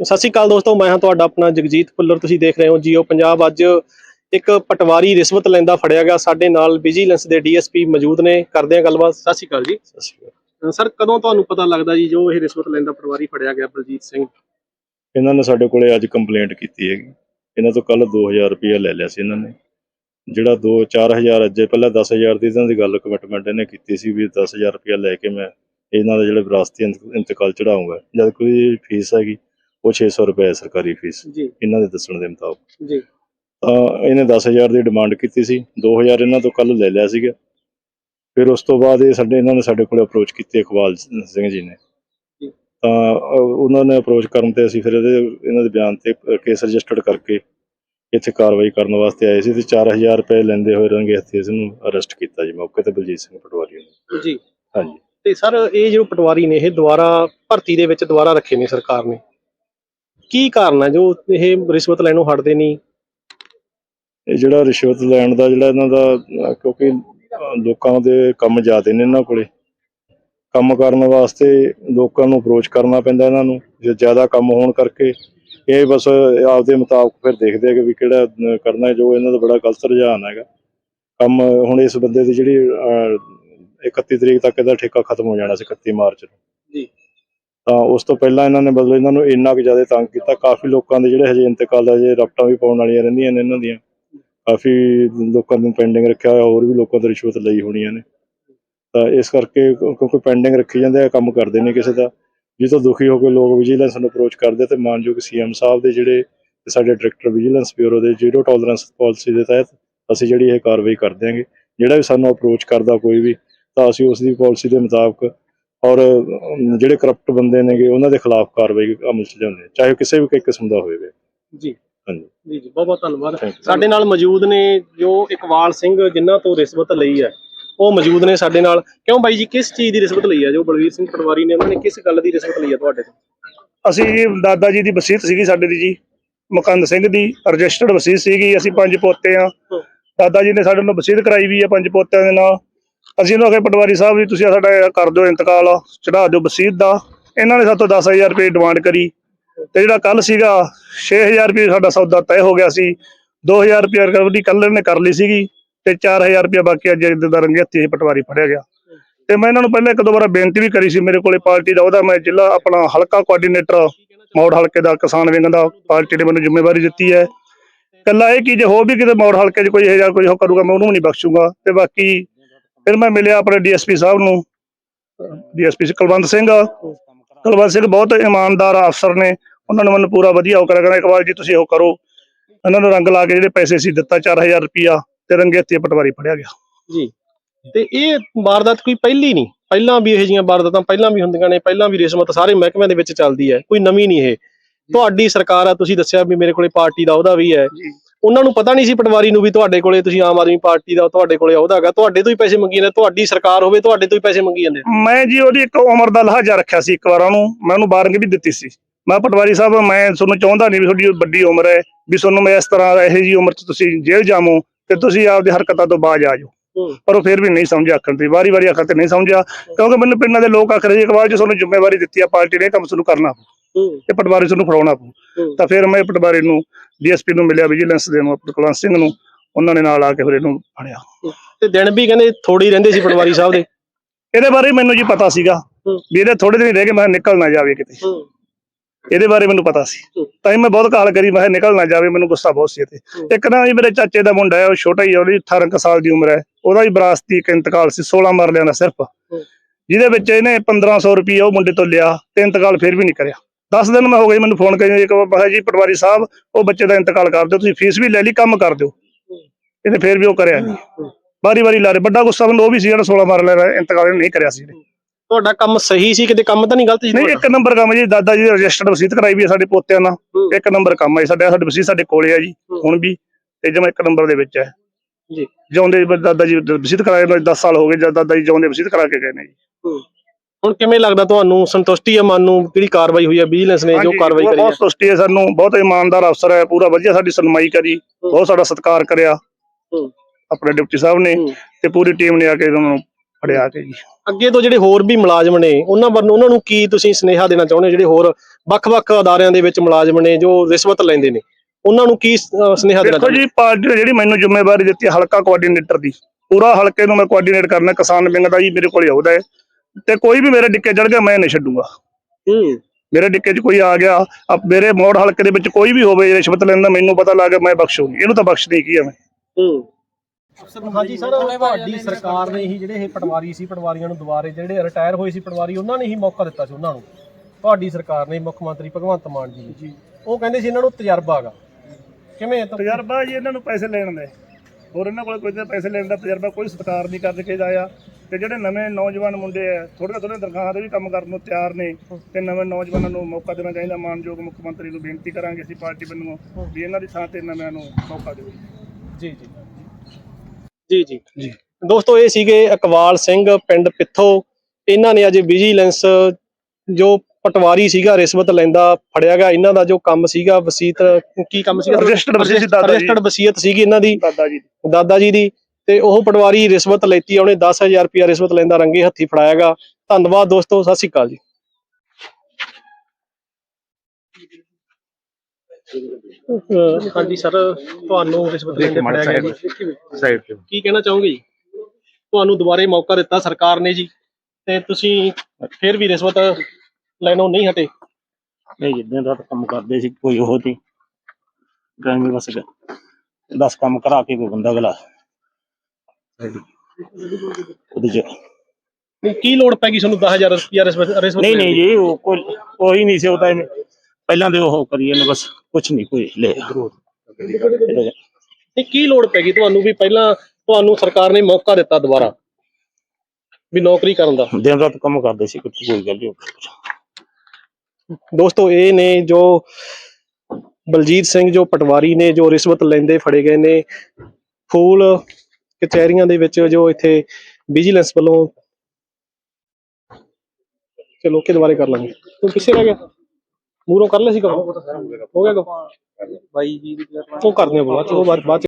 ਸਤਿ ਸ਼੍ਰੀ ਅਕਾਲ ਦੋਸਤੋ ਮੈਂ ਹਾਂ ਤੁਹਾਡਾ ਆਪਣਾ ਜਗਜੀਤ ਭੁੱਲਰ। ਤੁਸੀਂ ਦੇਖ ਰਹੇ ਹੋ ਜੀਓ ਪੰਜਾਬ। ਅੱਜ ਇੱਕ ਪਟਵਾਰੀ ਰਿਸ਼ਵਤ ਲੈਂਦਾ ਫੜਿਆ ਗਿਆ। ਸਾਡੇ ਨਾਲ ਵਿਜੀਲੈਂਸ ਦੇ ਡੀਐਸਪੀ ਮੌਜੂਦ ਨੇ। ਕਰਦੇ ਹਾਂ ਗੱਲਬਾਤ। ਸਤਿ ਸ਼੍ਰੀ ਅਕਾਲ ਜੀ। ਅਹ ਸਰ ਕਦੋਂ ਤੁਹਾਨੂੰ ਪਤਾ ਲੱਗਦਾ ਜੀ ਜੋ ਇਹ ਰਿਸ਼ਵਤ ਲੈਂਦਾ ਪਟਵਾਰੀ ਫੜਿਆ ਗਿਆ ਬਲਜੀਤ ਸਿੰਘ? ਇਹਨਾਂ ਨੇ ਸਾਡੇ ਕੋਲੇ ਅੱਜ ਕੰਪਲੇਂਟ ਕੀਤੀ ਹੈਗੀ। ਇਹਨਾਂ ਤੋਂ ਕੱਲ 2000 ਰੁਪਏ ਲੈ ਲਿਆ ਸੀ ਇਹਨਾਂ ਨੇ। ਜਿਹੜਾ 2 4000 ਅੱਜੇ ਪਹਿਲਾਂ 10000 ਦੀ ਇਹਨਾਂ ਦੀ ਗੱਲ ਕਮਿਟਮੈਂਟ ਇਹਨੇ ਕੀਤੀ ਸੀ ਵੀ 10000 ਰੁਪਏ ਲੈ ਕੇ ਮੈਂ ਇਹਨਾਂ ਦਾ ਜਿਹੜਾ ਵਿਰਾਸਤੀ ਇੰਤ- ਇੰਤਕਾਲ ਚੜਾਉਂਗਾ ਜਦ ਕੋਈ ਫੀਸ ਹੈਗੀ ਉਹ 600 ਰੁਪਏ ਸਰਕਾਰੀ ਫੀਸ ਜੀ। ਇਹਨਾਂ ਦੇ ਦੱਸਣ ਦੇ ਮੁਤਾਬਕ। ਜੀ। ਤਾਂ ਇਹਨੇ 10000 ਦੀ ਡਿਮਾਂਡ ਕੀਤੀ ਸੀ। 2000 ਇਹਨਾਂ ਤੋਂ ਕੱਲ ਲੈ ਲਿਆ ਸੀਗਾ। ਫਿਰ ਉਸ ਤੋਂ ਬਾਅਦ ਇਹ ਸਾਡੇ ਇਹਨਾਂ ਨੇ ਸਾਡੇ ਕੋਲ ਅਪਰੋਚ ਕੀਤੀ ਇਕਬਾਲ ਸਿੰਘ ਜੀ ਨੇ। ਤਾਂ ਉਹਨਾਂ ਨੇ ਅਪਰੋਚ ਕਰਨ ਤੇ ਅਸੀਂ ਫਿਰ ਇਹਦੇ ਇਹਨਾਂ ਦੇ ਬਿਆਨ ਤੇ ਕੇਸ ਰਜਿਸਟਰਡ ਕਰਕੇ ਇੱਥੇ ਕਾਰਵਾਈ ਕਰਨ ਵਾਸਤੇ ਆਏ ਸੀ ਤੇ 4000 ਰੁਪਏ ਲੈਂਦੇ ਹੋਏ ਰੰਗੇ ਹੱਥੀ ਇਸ ਨੂੰ ਅਰੈਸਟ ਕੀਤਾ ਜੀ ਮੌਕੇ ਤੇ ਬਲਜੀਤ ਸਿੰਘ ਪਟਵਾਰੀ ਨੇ। ਜੀ। ਹਾਂਜੀ। ਤੇ ਸਰ ਇਹ ਜੋ ਪਟਵਾਰੀ ਨੇ ਇਹ ਦੁਬਾਰਾ ਭਰਤੀ ਦੇ ਵਿੱਚ ਦੁਬਾਰਾ ਰੱਖੇ ਨੇ ਸਰਕਾਰ ਨੇ? ਕੀ ਕਾਰਨ ਹੈ ਜੋ ਇਹ ਰਿਸ਼ਵਤ ਲੈਣੋਂ ਹਟਦੇ ਨਹੀਂ? ਇਹ ਜਿਹੜਾ ਰਿਸ਼ਵਤ ਲੈਣ ਦਾ ਜਿਹੜਾ ਇਹਨਾਂ ਦਾ ਕਿਉਂਕਿ ਲੋਕਾਂ ਦੇ ਕੰਮ ਜ਼ਿਆਦੇ ਨੇ ਇਹਨਾਂ ਕੋਲੇ। ਕੰਮ ਕਰਨ ਵਾਸਤੇ ਲੋਕਾਂ ਨੂੰ ਅਪਰੋਚ ਕਰਨਾ ਪੈਂਦਾ ਇਹਨਾਂ ਨੂੰ ਜੇ ਜ਼ਿਆਦਾ ਕੰਮ ਹੋਣ ਕਰਕੇ। ਇਹ ਬਸ ਆਪਦੇ ਮੁਤਾਬਕ ਫਿਰ ਦੇਖਦੇ ਆ ਕਿ ਵੀ ਕਿਹੜਾ ਕਰਨਾ ਜੋ ਇਹਨਾਂ ਦਾ ਬੜਾ ਗਲਤ ਰੁਝਾਨ ਹੈਗਾ। ਕੰਮ ਹੁਣ ਇਸ ਬੰਦੇ ਦੀ ਜਿਹੜੀ ਅਹ, 31 ਤਰੀਕ ਤੱਕ ਇਹਦਾ ਠੇਕਾ ਖਤਮ ਹੋ ਜਾਣਾ ਸੀ 31 ਮਾਰਚ ਨੂੰ। ਤਾਂ ਉਸ ਤੋਂ ਪਹਿਲਾਂ ਇਹਨਾਂ ਨੇ ਮਤਲਬ ਇਹਨਾਂ ਨੂੰ ਇੰਨਾ ਕੁ ਜ਼ਿਆਦਾ ਤੰਗ ਕੀਤਾ। ਕਾਫੀ ਲੋਕਾਂ ਦੇ ਜਿਹੜੇ ਹਜੇ ਇੰਤਕਾਲ ਦਾ ਜੇ ਰਪਟਾਂ ਵੀ ਪਾਉਣ ਵਾਲੀਆਂ ਰਹਿੰਦੀਆਂ ਨੇ ਇਹਨਾਂ ਦੀਆਂ। ਕਾਫੀ ਲੋਕਾਂ ਨੂੰ ਪੈਂਡਿੰਗ ਰੱਖਿਆ ਹੋਇਆ, ਹੋਰ ਵੀ ਲੋਕਾਂ ਤੋਂ ਰਿਸ਼ਵਤ ਲਈ ਹੋਣੀਆਂ ਨੇ। ਤਾਂ ਇਸ ਕਰਕੇ ਕਿਉਂਕਿ ਪੈਂਡਿੰਗ ਰੱਖੀ ਜਾਂਦੇ ਆ ਕੰਮ ਕਰਦੇ ਨੇ ਕਿਸੇ ਦਾ। ਜਿਸ ਤੋਂ ਦੁਖੀ ਹੋ ਕੇ ਲੋਕ ਵਿਜੀਲੈਂਸ ਨੂੰ ਅਪਰੋਚ ਕਰਦੇ ਤੇ ਮਾਨਯੋਗ ਸੀਐਮ ਸਾਹਿਬ ਦੇ ਜਿਹੜੇ ਸਾਡੇ ਡਾਇਰੈਕਟਰ ਵਿਜੀਲੈਂਸ ਬਿਊਰੋ ਦੇ ਜ਼ੀਰੋ ਟੋਲਰੈਂਸ ਪਾਲਿਸੀ ਦੇ ਤਹਿਤ ਅਸੀਂ ਜਿਹੜੀ ਇਹ ਕਾਰਵਾਈ ਕਰ ਦਿਆਂਗੇ ਜਿਹੜਾ ਵੀ ਸਾਨੂੰ ਅਪਰੋਚ ਕਰਦਾ ਕੋਈ ਵੀ, ਤਾਂ ਅਸੀਂ ਉਸ ਦੀ ਪਾਲਿਸੀ ਦੇ ਮੁਤਾਬਕ ਔਰ ਜਿਹੜੇ ਕਰਪਟ ਬੰਦੇ ਨੇਗੇ ਉਹਨਾਂ ਦੇ ਖਿਲਾਫ ਕਾਰਵਾਈ ਅਮਲ ਚ ਲਿਆਉਂਦੇ ਹਾਂ, ਚਾਹੇ ਕਿਸੇ ਵੀ ਕਿਸਮ ਦਾ ਹੋਵੇ। ਜੀ। ਹਾਂਜੀ। ਜੀ ਜੀ ਬਹੁਤ ਬਹੁਤ ਧੰਨਵਾਦ. ਸਾਡੇ ਨਾਲ ਮੌਜੂਦ ਨੇ ਜੋ ਇਕਬਾਲ ਸਿੰਘ ਜਿਨ੍ਹਾਂ ਤੋਂ ਰਿਸ਼ਵਤ ਲਈ ਹੈ ਉਹ ਮੌਜੂਦ ਨੇ ਸਾਡੇ ਨਾਲ। ਕਿਉਂ ਬਾਈ ਜੀ ਕਿਸ ਚੀਜ਼ ਦੀ ਰਿਸ਼ਵਤ ਲਈ ਹੈ? ਜੋ ਬਲਵੀਰ ਸਿੰਘ ਪਟਵਾਰੀ ਨੇ ਉਹਨਾਂ ਨੇ ਕਿਸ ਗੱਲ ਦੀ ਰਿਸ਼ਵਤ ਲਈ ਹੈ ਤੁਹਾਡੇ ਤੋਂ? ਅਸੀਂ ਜੀ ਦਾਦਾ ਜੀ ਦੀ ਵਸੀਅਤ ਸੀਗੀ ਸਾਡੇ ਦੀ ਜੀ ਮੁਕੰਦ ਸਿੰਘ ਦੀ ਰਜਿਸਟਰਡ ਵਸੀਅਤ ਸੀਗੀ ਅਸੀਂ ਪੰਜ ਪੋਤੇ ਆ। ਦਾਦਾ ਜੀ ਨੇ ਸਾਡੇ ਨਾਲ ਵਸੀਅਤ ਕਰਾਈ ਵੀ ਆ ਪੰਜ ਪੋਤਿਆਂ ਦੇ ਨਾਲ। ਅਸੀਂ ਇਹਨੂੰ ਆਖਿਆ, ਪਟਵਾਰੀ ਸਾਹਿਬ ਜੀ, ਤੁਸੀਂ ਸਾਡਾ ਇਹ ਕਰ ਦਿਓ ਇੰਤਕਾਲ ਚੜਾ ਦਿਓ ਬਸੀਤ ਦਾ। ਇਹਨਾਂ ਨੇ ਸਾਡੇ ਤੋਂ 10000 ਰੁਪਏ ਡਿਮਾਂਡ ਕਰੀ ਤੇ ਜਿਹੜਾ ਕੱਲ ਸੀਗਾ 6000 ਰੁਪਏ ਸਾਡਾ ਸੌਦਾ ਤੈਅ ਹੋ ਗਿਆ ਸੀ। 2000 ਰੁਪਏ ਰਿਕਵਰੀ ਕੱਲ੍ਹ ਨੇ ਕਰ ਲਈ ਸੀਗੀ ਤੇ 4000 ਰੁਪਏ ਬਾਕੀ ਅੱਜ ਦਾ ਰੰਗੇ ਹੱਥੀ ਪਟਵਾਰੀ ਫੜਿਆ ਗਿਆ। ਤੇ ਮੈਂ ਇਹਨਾਂ ਨੂੰ ਪਹਿਲਾਂ ਇੱਕ ਦੋ ਵਾਰ ਬੇਨਤੀ ਵੀ ਕਰੀ ਸੀ ਮੇਰੇ ਕੋਲੇ ਪਾਰਟੀ ਦਾ, ਉਹਦਾ ਮੈਂ ਜ਼ਿਲ੍ਹਾ ਆਪਣਾ ਹਲਕਾ ਕੋਆਰਡੀਨੇਟਰ ਮੌੜ ਹਲਕੇ ਦਾ ਕਿਸਾਨ ਵਿੰਗ ਦਾ ਪਾਰਟੀ ਨੇ ਮੈਨੂੰ ਜ਼ਿੰਮੇਵਾਰੀ ਦਿੱਤੀ ਹੈ। ਕੱਲਾ ਇਹ ਕਿ ਜੇ ਹੋ ਵੀ ਕਿਤੇ ਮੌੜ ਹਲਕੇ 'ਚ ਕੋਈ ਇਹ ਜਾਂ ਕੋਈ ਉਹ ਕਰੂਗਾ, ਮੈਂ ਉਹਨੂੰ ਵੀ ਨਹੀਂ ਬਖਸ਼ੂਗਾ। ਤੇ ਬਾਕੀ ਫਿਰ ਮੈਂ ਮਿਲਿਆ ਆਪਣੇ ਡੀਐਸਪੀ ਸਾਹਿਬ ਨੂੰ। ਡੀਐਸਪੀ ਕੁਲਵੰਤ ਸਿੰਘ। ਕੁਲਵੰਤ ਸਿੰਘ ਬਹੁਤ ਇਮਾਨਦਾਰ ਅਫਸਰ ਨੇ। ਉਹਨਾਂ ਨੇ ਮੈਨੂੰ ਪੂਰਾ ਵਧੀਆ ਉਹ ਕਰਿਆ। ਕਹਿੰਦਾ ਇਕਬਾਲ ਜੀ ਤੁਸੀਂ ਉਹ ਕਰੋ। ਇਹਨਾਂ ਨੂੰ ਰੰਗ ਲਾ ਕੇ ਜਿਹੜੇ ਪੈਸੇ ਸੀ ਦਿੱਤਾ 4000 ਰੁਪਿਆ ਤੇ ਰੰਗੇ ਹੱਥੀਂ ਪਟਵਾਰੀ ਫੜਿਆ ਗਿਆ। ਜੀ। ਤੇ ਇਹ ਵਾਰਦਾਤ ਕੋਈ ਪਹਿਲੀ ਨਹੀਂ। ਪਹਿਲਾਂ ਵੀ ਇਹੋ ਜਿਹੀਆਂ ਵਾਰਦਾਤਾਂ ਪਹਿਲਾਂ ਵੀ ਹੁੰਦੀਆਂ ਨੇ। ਪਹਿਲਾਂ ਵੀ ਰਿਸ਼ਵਤ ਸਾਰੇ ਮਹਿਕਮਿਆਂ ਦੇ ਵਿੱਚ ਚੱਲਦੀ ਹੈ। ਕੋਈ ਨਵੀਂ ਨਹੀਂ ਇਹ। ਤੁਹਾਡੀ ਸਰਕਾਰ ਆ ਤੁਸੀਂ ਦੱਸਿਆ ਵੀ ਮੇਰੇ ਕੋਲੇ ਪਾਰਟੀ ਦਾ ਉਹਦਾ ਵੀ ਹੈ। ਉਹਨਾਂ ਨੂੰ ਪਤਾ ਨਹੀਂ ਸੀ ਪਟਵਾਰੀ ਨੂੰ ਵੀ ਤੁਹਾਡੇ ਕੋਲੇ ਤੁਸੀਂ ਆਮ ਆਦਮੀ ਪਾਰਟੀ ਦਾ ਤੁਹਾਡੇ ਕੋਲੇ ਉਹਦਾ ਹੈਗਾ ਤੁਹਾਡੇ ਤੋਂ ਹੀ ਪੈਸੇ ਮੰਗੀ ਜਾਂਦੇ ਤੁਹਾਡੀ ਸਰਕਾਰ ਹੋਵੇ ਤੁਹਾਡੇ ਤੋਂ ਹੀ ਪੈਸੇ ਮੰਗੀ ਜਾਂਦੇ। ਮੈਂ ਜੀ ਉਹਦੀ ਇੱਕ ਉਮਰ ਦਾ ਲਹਾਜ਼ਾ ਰੱਖਿਆ ਸੀ ਇੱਕ ਵਾਰ ਉਹਨੂੰ ਮੈਂ ਉਹਨੂੰ ਵਾਰਨਿੰਗ ਵੀ ਦਿੱਤੀ ਸੀ। ਮੈਂ ਪਟਵਾਰੀ ਸਾਹਿਬ ਮੈਂ ਤੁਹਾਨੂੰ ਚਾਹੁੰਦਾ ਨਹੀਂ ਵੀ ਤੁਹਾਡੀ ਵੱਡੀ ਉਮਰ ਹੈ ਵੀ ਤੁਹਾਨੂੰ ਮੈਂ ਇਸ ਤਰ੍ਹਾਂ ਇਹੋ ਜੀ ਉਮਰ 'ਚ ਤੁਸੀਂ ਜੇਲ੍ਹ ਜਾਵੋ ਤੇ ਤੁਸੀਂ ਆਪਦੀ ਹਰਕਤਾਂ ਤੋਂ ਬਾਜ ਆ ਜਾਓ। ਪਰ ਉਹ ਫਿਰ ਵੀ ਨਹੀਂ ਸਮਝਿਆ ਆਖਣ ਦੀ ਵਾਰੀ ਵਾਰੀ ਆਖਣ ਤੇ ਨਹੀਂ ਸਮਝਿਆ ਕਿਉਂਕਿ ਮੈਨੂੰ ਪਿੰਡਾਂ ਦੇ ਲੋਕ ਆਖ ਰਹੇ ਸੀ ਇਕਬਾਲ ਜੀ ਤੁਹਾਨੂੰ ਜ਼ਿੰਮੇਵਾਰੀ ਦਿੱਤੀ ਆ ਪਾਰਟੀ ਨੇ ਤਾਂ ਤੁਹਾਨੂੰ ਕਰਨਾ ਪਊ ਤੇ ਪਟਵਾਰੀ ਤੁਹਾਨੂੰ ਫੜਾਉਣਾ ਪਊ। ਤਾਂ ਫਿਰ ਮੈਂ ਪਟਵਾਰੀ ਨੂੰ ਡੀਐਸਪੀ ਨੂੰ ਮਿਲਿਆ ਵਿਜੀਲੈਂਸ ਦੇ ਨੂੰ ਕੁਲਵੰਤ ਸਿੰਘ ਨੂੰ ਉਹਨਾਂ ਨੇ ਨਾਲ ਆ ਕੇ ਫਿਰ ਇਹਨੂੰ ਫੜਿਆ। ਤੇ ਦਿਨ ਵੀ ਕਹਿੰਦੇ ਥੋੜੀ ਰਹਿੰਦੇ ਸੀ ਪਟਵਾਰੀ ਸਾਹਿਬ ਦੇ? ਇਹਦੇ ਬਾਰੇ ਮੈਨੂੰ ਜੀ ਪਤਾ ਸੀਗਾ। ਵੀ ਇਹਦੇ ਥੋੜੇ ਦਿਨ ਰਹਿ ਗਏ ਮੈਂ ਨਿਕਲ ਨਾ ਜਾਵੇ ਕਿਤੇ। ਇਹਦੇ ਬਾਰੇ ਮੈਨੂੰ ਪਤਾ ਸੀ। ਤਾਂ ਹੀ ਮੈਂ ਬਹੁਤ ਕਾਲ ਕਰੀ ਮੈਂ ਨਿਕਲ ਨਾ ਜਾਵੇ ਮੈਨੂੰ ਗੁੱਸਾ ਬਹੁਤ ਸੀ ਤੇ। ਇੱਕ ਨਾ ਜੀ ਮੇਰੇ ਚਾਚੇ ਦਾ ਮੁੰਡਾ ਹੈ ਉਹ ਛੋਟਾ ਹੀ ਉਹਦੀ 18 ਕੁ ਸਾਲ ਦੀ ਉਮਰ ਹੈ। ਉਹਦਾ ਵੀ ਵਿਰਾਸਤੀ ਇੱਕ ਇੰਤਕਾਲ ਸੀ 16 ਮਰਲਿਆਂ ਦਾ ਸਿਰਫ। ਜਿਹਦੇ ਵਿੱਚ ਇਹਨੇ 1500 ਰੁਪਏ ਉਹ ਮੁੰਡੇ ਤੋਂ ਲਿਆ ਤੇ ਇੰਤਕਾਲ ਫਿਰ ਵੀ ਨਹੀਂ ਕਰਿਆ। 10 ਦਿਨ ਮੈਂ ਹੋ ਗਏ ਮੈਨੂੰ ਫੋਨ ਕਰੀ ਇੱਕ ਵਾਰ ਜੀ ਪਟਵਾਰੀ ਸਾਹਿਬ ਉਹ ਬੱਚੇ ਦਾ ਇੰਤਕਾਲ ਕਰ ਦਿਓ ਤੁਸੀਂ ਫੀਸ ਵੀ ਲੈ ਲਈ ਕੰਮ ਕਰ ਦਿਓ ਇਹਨੇ ਫਿਰ ਵੀ ਉਹ ਕਰਿਆ ਨਹੀਂ ਵਾਰੀ ਵਾਰੀ ਲਾ ਰਹੇ ਵੱਡਾ ਗੁੱਸਾ ਮੈਨੂੰ ਉਹ ਵੀ ਸੀ ਜਿਹੜਾ 16 ਮਰਲਿਆਂ ਦਾ ਇੰਤਕਾਲ ਨਹੀਂ ਕਰਿਆ ਸੀ। ਤੁਹਾਡਾ ਕੰਮ ਸਹੀ ਸੀ ਕਿਤੇ ਕੰਮ ਤਾਂ ਨਹੀਂ ਗਲਤ ਸੀ ਨਹੀਂ? ਇੱਕ ਨੰਬਰ ਕੰਮ ਜੀ ਦਾਦਾ ਜੀ ਦੀ ਰਜਿਸਟਰਡ ਵਸੀਅਤ ਕਰਾਈ ਵੀ ਸਾਡੇ ਪੋਤਿਆਂ ਨਾਲ। ਇੱਕ ਨੰਬਰ ਕੰਮ ਹੈ ਸਾਡੇ ਸਾਡੇ ਵਸੀਅਤ ਸਾਡੇ ਕੋਲੇ ਹੈ ਜੀ। ਹੁਣ ਵੀ ਤੇ ਜਮਾ ਇੱਕ ਨੰਬਰ ਦੇ ਵਿੱਚ ਹੈ ਜੀ। ਜਿਉਂਦੇ ਦਾਦਾ ਜੀ ਵਸੀਅਤ ਕਰਾਏ ਨੂੰ 10 ਸਾਲ ਹੋ ਗਏ ਜਦ ਦਾਦਾ ਜੀ ਜਿਉਂਦੇ ਵਸੀਅਤ ਕਰਾ ਕੇ ਗਏ ਨੇ ਜੀ ਹੁਣ ਕਿਵੇਂ ਲੱਗਦਾ ਤੁਹਾਨੂੰ? ਸੰਤੁਸ਼ਟੀ ਹੈ ਮਨ ਨੂੰ? ਕਿਹੜੀ ਕਾਰਵਾਈ ਹੋਈ ਹੈ ਵਿਜੀਲੈਂਸ ਨੇ ਜੋ ਕਾਰਵਾਈ ਕਰੀ ਹੈ। ਬਹੁਤ ਸੁਸਤੀ ਹੈ ਸਾਨੂੰ। ਬਹੁਤ ਇਮਾਨਦਾਰ ਅਫਸਰ ਹੈ ਪੂਰਾ ਵਧੀਆ ਸਾਡੀ ਸੁਣਵਾਈ ਕਰੀ। ਬਹੁਤ ਸਾਡਾ ਸਤਿਕਾਰ ਕਰਿਆ। ਆਪਣੇ ਡਿਪਟੀ ਸਾਹਿਬ ਨੇ। ਤੇ ਪੂਰੀ ਟੀਮ ਨੇ ਆ ਕੇ ਉਹਨਾਂ ਨੂੰ ਫੜਿਆ ਕੇ ਜੀ। ਅੱਗੇ ਤੋਂ ਜਿਹੜੇ ਹੋਰ ਵੀ ਮੁਲਾਜ਼ਮ ਨੇ ਉਹਨਾਂ ਵੱਲੋਂ ਉਹਨਾਂ ਨੂੰ ਕੀ ਤੁਸੀਂ ਸੁਨੇਹਾ ਦੇਣਾ ਚਾਹੁੰਦੇ ਹੋ? ਜਿਹੜੇ ਹੋਰ ਵੱਖ-ਵੱਖ ਅਦਾਰਿਆਂ ਦੇ ਵਿੱਚ ਮੁਲਾਜ਼ਮ ਨੇ ਜੋ ਰਿਸ਼ਵਤ ਲੈਂਦੇ ਨੇ ਉਹਨਾਂ ਨੂੰ ਕੀ ਸੁਨੇਹਾ ਦੇਣਾ ਦੇਖੋ ਚਾਹੁੰਦੇ ਜੀ ਪਾਰਟੀ ਨੇ ਜਿਹੜੀ ਮੈਨੂੰ ਜ਼ਿੰਮੇਵਾਰੀ ਦਿੱਤੀ ਹਲਕਾ ਕੋਆਰਡੀਨੇਟਰ ਦੀ। ਪੂਰਾ ਹਲਕੇ ਨੂੰ ਮੈਂ ਕੋਆਰਡੀਨੇਟ ਕਰਨਾ ਕਿਸਾਨ ਵਿੰਗ ਦਾ ਜੀ ਮੇਰੇ ਕੋਲ ਆਉਦਾ ਹੈ। ਤੇ ਕੋਈ ਵੀ ਮੇਰੇ ਡਿੱਕੇ ਚੜ ਗਿਆ ਮੈਂ ਨਹੀਂ ਛੱਡੂਗਾ। ਹੂੰ। ਮੇਰੇ ਡਿੱਕੇ 'ਚ ਕੋਈ ਆ ਗਿਆ ਆ ਮੇਰੇ ਮੋੜ ਹਲਕੇ ਦੇ ਵਿੱਚ ਕੋਈ ਵੀ ਹੋਵੇ ਰਿਸ਼ਵਤ ਲੈਂਦਾ ਮੈਨੂੰ ਪਤਾ ਲੱਗ ਗਿਆ ਮੈਂ ਬਖਸ਼ੂ ਨਹੀਂ। ਇਹਨੂੰ ਤਾਂ ਬਖਸ਼ ਨਹੀਂ ਕੀ ਆ ਮੈਂ? ਹੂੰ। ਹਾਂਜੀ ਸਰ ਤੁਹਾਡੀ ਸਰਕਾਰ ਨੇ ਹੀ ਜਿਹੜੇ ਇਹ ਪਟਵਾਰੀ ਸੀ ਪਟਵਾਰੀਆਂ ਨੂੰ ਦੁਬਾਰੇ ਜਿਹੜੇ ਰਿਟਾਇਰ ਹੋਏ ਸੀ ਪਟਵਾਰੀ ਉਹਨਾਂ ਨੇ ਹੀ ਮੌਕਾ ਦਿੱਤਾ ਸੀ ਉਹਨਾਂ ਨੂੰ। ਤੁਹਾਡੀ ਸਰਕਾਰ ਨੇ ਮੁੱਖ ਮੰਤਰੀ ਭਗਵੰਤ ਮਾਨ ਜੀ ਨੇ। ਉਹ ਕਹਿੰਦੇ ਸੀ ਇਹਨਾਂ ਨੂੰ ਤਜਰਬਾ ਹੈਗਾ। ਕਿਵੇਂ ਤਜਰਬਾ ਜੀ ਇਹਨਾਂ ਨੂੰ ਪੈਸੇ ਲੈਣ ਦੇ। ਹੋਰ ਇਹਨਾਂ ਕੋਲ ਕੋਈ ਤਾਂ ਪੈਸੇ ਲੈਣ ਦਾ ਤਜਰਬਾ ਕੋਈ ਸਤਕਾਰ ਨਹੀਂ ਕਰਦੇ ਕੇ ਆਇਆ ਤੇ ਜਿਹੜੇ ਨਵੇਂ ਨੌਜਵਾਨ ਮੁੰਡੇ ਆ ਥੋੜੇ ਥੋੜੇ ਤਨਖਾਹਾਂ ਤੇ ਵੀ ਕੰਮ ਕਰਨ ਨੂੰ ਤਿਆਰ ਨੇ ਤੇ ਨਵੇਂ ਨੌਜਵਾਨਾਂ ਨੂੰ ਮੌਕਾ ਦੇਣਾ ਚਾਹੀਦਾ। ਮਾਨਯੋਗ ਮੁੱਖ ਮੰਤਰੀ ਨੂੰ ਬੇਨਤੀ ਕਰਾਂਗੇ ਅਸੀਂ ਪਾਰਟੀ ਵੱਲੋਂ ਵੀ ਇਹਨਾਂ ਦੀ ਥਾਂ ਤੇ ਨਵਿਆਂ ਨੂੰ ਮੌਕਾ ਦਿਓ ਜੀ ਜੀ। ਜੀ ਜੀ। ਜੀ। ਦੋਸਤੋ ਇਹ ਸੀਗੇ ਇਕਬਾਲ ਸਿੰਘ ਪਿੰਡ ਪਿੱਥੋ। ਇਹਨਾਂ ਨੇ ਅੱਜ ਵਿਜੀਲੈਂਸ ਜੋ ਪਟਵਾਰੀ ਸੀਗਾ ਰਿਸ਼ਵਤ ਲੈਂਦਾ ਫੜਿਆ ਗਿਆ। ਇਹਨਾਂ ਦਾ ਜੋ ਕੰਮ ਸੀਗਾ ਵਸੀਅਤ ਕੀ ਕੰਮ ਸੀਗਾ। Registered ਵਸੀਅਤ ਸੀਗੀ ਇਹਨਾਂ ਦੀ। ਦਾਦਾ ਜੀ ਦਾਦਾ ਜੀ ਦੀ। ਤੇ ਉਹ ਪਟਵਾਰੀ ਰਿਸ਼ਵਤ ਲੈਤੀ ਆ, ਉਹਨੇ 10000 ਰੁਪਿਆ ਰਿਸ਼ਵਤ ਲੈਂਦਾ ਰੰਗੇ ਹੱਥੀ ਫੜਾਇਆਗਾ। ਧੰਨਵਾਦ ਦੋਸਤੋ ਸਤਿ ਸ਼੍ਰੀ ਅਕਾਲ ਜੀ। ਅਹ ਹਾਂਜੀ ਸਰ ਤੁਹਾਨੂੰ ਰਿਸ਼ਵਤ ਲੈਂਦੇ ਫੜਿਆ ਗਿਆ ਜੀ ਸਾਈਡ ਤੇ। ਕੀ ਕਹਿਣਾ ਚਾਹੋਗੇ ਜੀ? ਤੁਹਾਨੂੰ ਦੁਬਾਰੇ ਮੌਕਾ ਦਿੱਤਾ ਸਰਕਾਰ ਨੇ ਜੀ ਤੇ ਤੁਸੀਂ ਫਿਰ ਵੀ ਰਿਸ਼ਵਤ ਲੈਣੋਂ ਨਹੀਂ ਹਟੇ? ਨਹੀਂ ਜਿੱਦਾਂ ਦਾ ਕੰਮ ਕਰਦੇ ਸੀ ਕੋਈ ਉਹ ਨਹੀਂ ਗਾਂਵੀ ਬਸ ਦਸ ਕੰਮ ਕਰਾ ਕੇ ਕੋਈ ਬੰਦਾ ਗਲਾ ਉਹਦੇ ਚ। ਨਹੀਂ, ਕੀ ਲੋੜ ਪੈ ਗਈ ਤੁਹਾਨੂੰ 10000 ਰੁਪਿਆ ਰਿਸ਼ਵਤ ਨਹੀਂ ਨਹੀਂ? ਜੀ ਉਹ ਕੋਈ ਉਹੀ ਨਹੀਂ ਸੀ ਉਹ ਤਾਂ ਐਵੇਂ ਪਹਿਲਾਂ ਦੇ ਉਹ ਕਰੀ ਇਹਨੇ ਬਸ ਕੁਛ ਨਹੀਂ ਕੋਈ ਲੈ। ਨਹੀਂ ਕੀ ਲੋੜ ਪੈ ਗਈ ਤੁਹਾਨੂੰ ਵੀ ਪਹਿਲਾਂ ਤੁਹਾਨੂੰ ਸਰਕਾਰ ਨੇ ਮੌਕਾ ਦਿੱਤਾ ਦੁਬਾਰਾ? ਵੀ ਨੌਕਰੀ ਕਰਨ ਦਾ। ਦਿਨ ਰਾਤ ਕੰਮ ਕਰਦੇ ਸੀ ਕੋਈ ਕੋਈ ਗੱਲ ਨਹੀਂ। ਦੋਸਤੋ ਇਹ ਨੇ ਜੋ ਬਲਜੀਤ ਸਿੰਘ ਜੋ ਪਟਵਾਰੀ ਨੇ ਜੋ ਰਿਸ਼ਵਤ ਲੈਂਦੇ ਫੜੇ ਗਏ ਨੇ ਫੂਲ ਕਚਹਿਰੀਆਂ ਦੇ ਵਿੱਚ ਜੋ ਇੱਥੇ ਵਿਜੀਲੈਂਸ ਵੱਲੋਂ ਚਲੋ ਕਿ ਦੁਬਾਰੇ ਕਰ ਲਾਂਗੇ। ਤੂੰ ਪਿੱਛੇ ਰਹਿ ਗਿਆ। ਮੂਰੋਂ ਕਰ ਲਿਆ ਸੀ ਕੰਮ ਹੋ ਗਿਆ ਕੰਮ ਬਾਈ ਜੀ ਉਹ ਕਰਦੇ ਆ ਬਾਅਦ ਚ ਉਹ ਬਾਅਦ ਬਾਅਦ ਚ